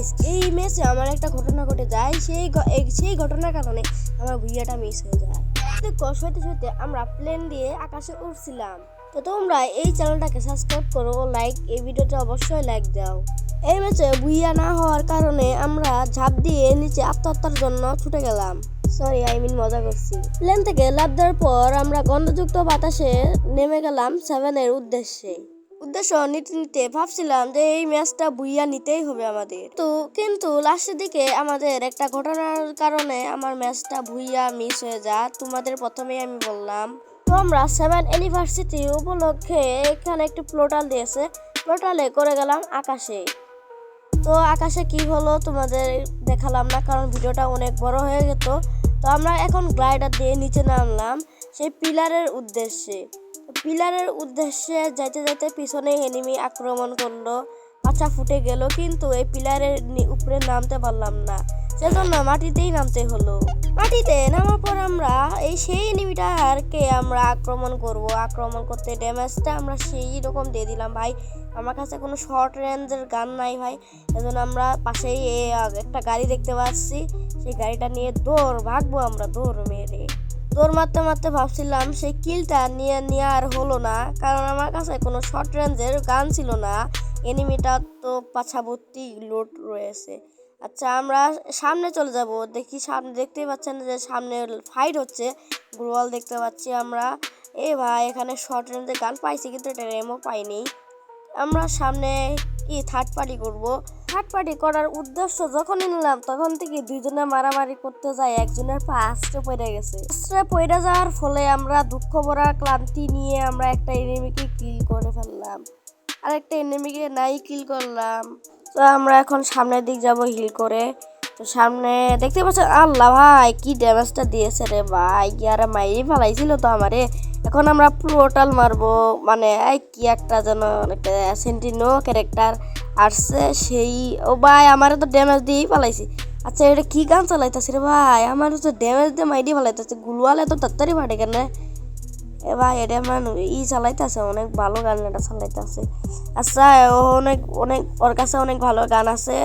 Guys এই ম্যাচে আমার একটা ঘটনা ঘটে যায়। সেই সেই ঘটনার কারণে আমার ভুইয়াটা মিস হয়ে যায়। দেখো সইতে সইতে আমরা প্লেন দিয়ে আকাশে উঠছিলাম তো তোমরা এই চ্যানেলটাকে সাবস্ক্রাইব করো লাইক এই ভিডিওটা অবশ্যই লাইক দাও। এই ম্যাচে ভুইয়া না হওয়ার কারণে আমরা ঝাঁপ দিয়ে নিচে আত্মহত্যার জন্য ছুটে গেলাম। সরি আই মিন মজা করছি। প্লেন থেকে লাভ দেওয়ার পর আমরা গন্ধযুক্ত বাতাসে নেমে গেলাম সেভেনের উদ্দেশ্যে। উদ্দেশ্য নিতে নিতে ভাবছিলাম যে এই ম্যাচটা বুইয়া নিতেই হবে আমাদের। তো কিন্তু লাস্টের দিকে আমাদের একটা ঘটনার কারণে আমার ম্যাচটা ভুইয়া মিস হয়ে যা তোমাদের প্রথমেই আমি বললাম। তো আমরা সেভেন ইউনিভার্সিটি উপলক্ষে এখানে একটি পোর্টাল দিয়েছে পোর্টালে করে গেলাম আকাশে। তো আকাশে কি হলো তোমাদের দেখালাম না, কারণ ভিডিওটা অনেক বড় হয়ে যেত তো আমরা এখন গ্লাইডার দিয়ে নিচে নামলাম, সেই পিলারের উদ্দেশ্যে। পিলারের উদ্দেশ্যে যাইতে যাইতে পিছনে এনিমি আক্রমণ করল। পাছা ফুটে গেল, কিন্তু এই পিলারের উপরে নামতে পারলাম না। সেজন্য মাটিতেই নামতে হলো। মাটিতে নামার পর আমরা এই সেই এনিমিটাকে আমরা আক্রমণ করব। আক্রমণ করতে ড্যামেজটা আমরা সেই রকম দিয়ে দিলাম। ভাই, আমার কাছে কোনো শর্ট রেঞ্জের গান নাই ভাই। এজন্য আমরা পাশেই একটা গাড়ি দেখতে পাচ্ছি। সেই গাড়িটা নিয়ে দৌড়, ভাগবো আমরা দৌড় মেরে। দৌড় মারতে মারতে ভাবছিলাম সেই কিলটা নিয়ে নিয়ে আর হলো না, কারণ আমার কাছে কোনো শর্ট রেঞ্জের গান ছিল না। এনিমিটা তো পাছাবর্তী লোড রয়েছে। আচ্ছা আমরা সামনে চলে যাব। দেখি সামনে দেখতেই পাচ্ছেন যে সামনে ফাইট হচ্ছে। গ্লোয়াল দেখতে পাচ্ছি আমরা। এ ভাই, এখানে শর্ট রেঞ্জের গান পাইছি, কিন্তু এটা রেমও পাইনি। আমরা সামনে কি থার্ড পার্টি করব? পার্টি করার উদ্দেশ্য যখনই নিলাম, তখন থেকে দুইজনে মারামারি করতে যায় একজনের পা আস্তে পড়ে গেছে। আস্তে পড়ে যাওয়ার ফলে আমরা দুঃখ ভরা, ক্লান্তি নিয়ে আমরা একটা এনিমিকে কিল করে ফেললাম। আর একটা এনিমিকে নাই কিল করলাম। তো আমরা এখন সামনের দিক যাব হিল করে। তো সামনে দেখতে পাচ্ছেন, আল্লাহ ভাই, কি ড্যামেজটা দিয়েছে রে ভাই। আরে মাইরি ফেলাইছিল তো আমারে। এখন আমরা পুরোটাল মারবো। মানে কি একটা যেন একটা সেন্টিনো ক্যারেক্টার আসছে সেই, ও ভাই আমারে তো ড্যামেজ দিয়েই ফেলাইছি। আচ্ছা এটা কি গান চালাইতেছে রে ভাই? আমার তো ড্যামেজ দিয়ে মাইরি ফেলাইতেছে। গুলওয়ালে তো তাড়াতাড়ি ফাটে কেন এ ভাই, এটা মানে ই চালাইতেছে, অনেক ভালো গান এটা চালাইতেছে। আচ্ছা ও অনেক অনেক, ওর কাছে অনেক ভালো গান আছে।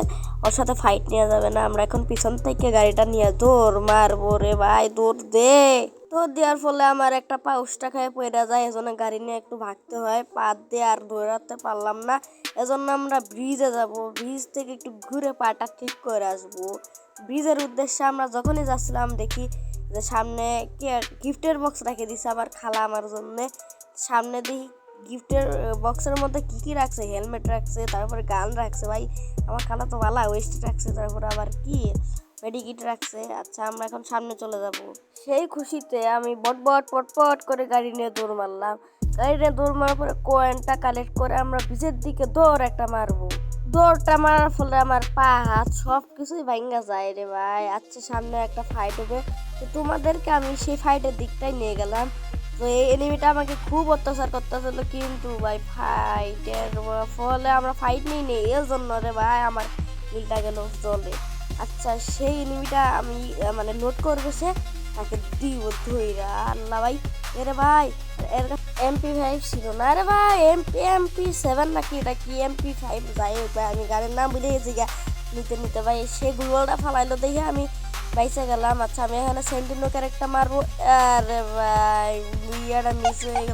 ওর সাথে ফাইট নেওয়া যাবে না, আমরা এখন পিছন থেকে গাড়িটা নিয়ে দৌড় মারবো রে ভাই, দৌড় দে। দৌড় দেওয়ার ফলে আমার একটা পা উষ্টা খায় পড়ে যায়, এজন্য গাড়ি নিয়ে একটু ভাগতে হয়। পা দিয়ে আর দৌড়াতে পারলাম না, এজন্য আমরা ব্রিজে যাব। ব্রিজ থেকে একটু ঘুরে পাটা ঠিক করে আসব। ব্রিজের উদ্দেশ্যে আমরা যখনই যাচ্ছিলাম, দেখি যে সামনে কি গিফটের বক্স রেখে দিছে আমার খালা আমার জন্য। সামনে দেখি গিফটের বক্সের মধ্যে কি কি রাখছে? হেলমেট রাখছে, তারপরে গান রাখছে। ভাই, আমার খালা তো ভালো ওয়েস্ট রাখছে, তারপরে আবার কি? মেডিকিট রাখছে আচ্ছা আমরা এখন সামনে চলে যাব। সেই খুশিতে আমি বট বট পট পট করে গাড়ি নিয়ে দৌড় মারলাম। গাড়ি নিয়ে দৌড় মারার পরে কয়েনটা কালেক্ট করে আমরা ব্রিজের দিকে দৌড় একটা মারবো। দৌড়টা মারার ফলে আমার পা, হাত সব কিছুই ভাঙ্গা যায় রে ভাই। আচ্ছা সামনে একটা ফাইট হবে। তো তোমাদেরকে আমি সেই ফাইটের দিকটাই নিয়ে গেলাম। তো এই এনিমিটা আমাকে খুব অত্যাচার করতেছিল কিন্তু ভাই ফাইটের ফলে আমরা ফাইট নিই নেই। এর জন্য রে ভাই, আমার কিলটা গেল জলে। আচ্ছা সেই এনিমিটা আমি মানে নোট করব সে, তাকে দিব ধইরা। আল্লাহ ভাই, এরে ভাই, এর এমপি ফাইভ ছিল না। রে ভাই এমপি এমপি সেভেন নাকি এটা কি এমপি ফাইভ যাই ভাই, আমি গাড়ির নাম ভুলে গেছি গা। নিতে নিতে ভাই, সে গুলোটা ফালাইলো দেখে আমি বাইসে গেলাম। আচ্ছা আমি এখানে সেন্টিনো ক্যারেক্টার মারবো। আরে ভাই বুইয়াটা মিস হয়ে গেল